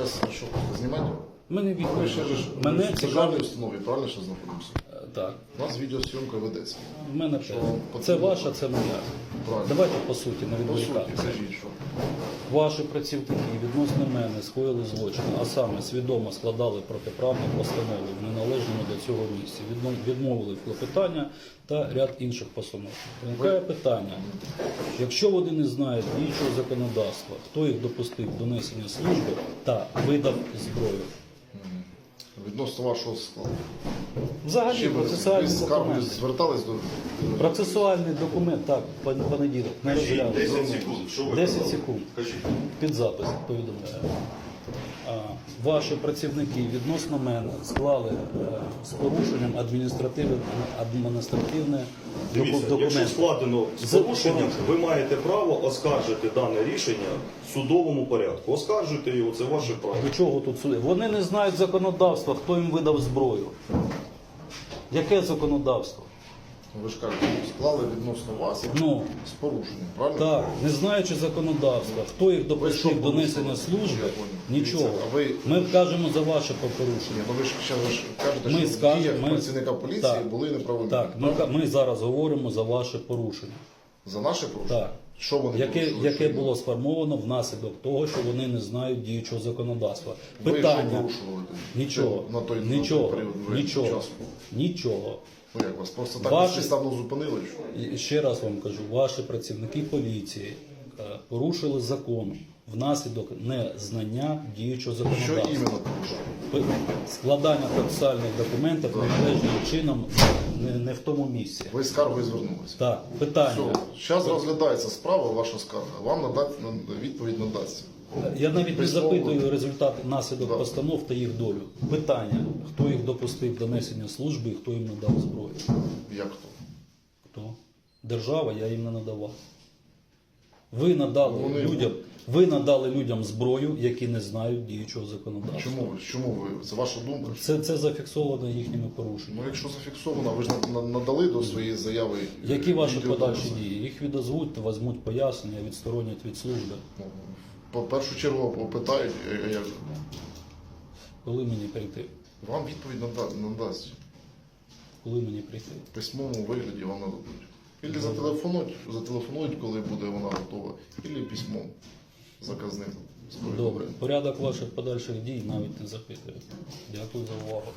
Зараз що, знімати? Мене ж Мене державній цікавить. установі, правильно що знаходимося? Е, Так. У нас відеосйомка ведеться. В мене Що Це ваша, це моя. Правильно. Давайте по суті, не По суті, відволікатися. кажіть, що. Ваші працівники відносно мене скоїли злочин, а саме свідомо складали протиправну постанову в неналежному до цього місці, відмовили клопотання та ряд інших постанов. Виникає питання, якщо вони не знають діючого законодавства, хто їх допустив до несення служби та видав зброю? Відносно вашого складу. Взагалі процесуальні документ. звертались до... Процесуальний документ, так, пон- понеділок, не Кажіть, розглянув. 10 секунд. Що ви 10 казали? секунд. Кажіть. Під запис повідомляю. Ваші працівники відносно мене склали е, з порушенням адміністративне адміністративне Дивіться, якщо документ. складено з порушенням. ви маєте право оскаржити дане рішення в судовому порядку. Оскаржуйте його, це ваше право. До чого тут суди? Вони не знають законодавства, хто їм видав зброю. Яке законодавство? Ви ж кажете, склали відносно вас Ну, з порушенням, правильно? так, не знаючи законодавства, хто їх допустив до несення служби, нічого. Ми кажемо за ваше Ні, порушення. ну ви ж кажете, Ми що скажемо, діях ми- працівника поліції Так. були неправомірні. Так, ми, ка- ми зараз говоримо за ваше порушення. За наше порушення? Так. Що вони Яке, порушили? яке було сформовано внаслідок того, що вони не знають діючого законодавства. Ви що Питання порушували нічого, На той, на той період нічого, часу? нічого. Ну як вас просто так Ваші- безпідставно зупинили? Що? І ще раз вам кажу, ваші працівники поліції е, порушили закон внаслідок незнання діючого Що законодавства. іменно порушили? Складання процесуальних документів неналежним чином не, не в тому місці. Ви з скаргою звернулися. Так, питання. Все, зараз розглядається справа, ваша скарга. Вам надати відповідь надасться. Я навіть не запитую результат наслідок Да. постанов та їх долю. Питання, хто їх допустив до несення служби і хто їм надав зброю. Як то? Хто? Держава, я їм не надавав. Ви надали Вони- людям, ви надали людям зброю, які не знають діючого законодавства. Чому? Чому ви? Це ваша думка? Це, це зафіксовано їхніми порушеннями. Ну якщо зафіксовано, ви ж на- на- надали до своєї заяви. е, Які ваші подальші дії? Їх відозвуть, візьмуть пояснення, відсторонять від служби. Ну, По першу чергу попитають, е, як Коли мені прийти? вам відповідь нада- надасть. Коли мені прийти? В письмовому вигляді вам нададуть. Ілі зателефонують, зателефонують, коли буде вона готова, ілі письмом заказним. Добре. Порядок ваших подальших дій навіть не запитую. Дякую за увагу.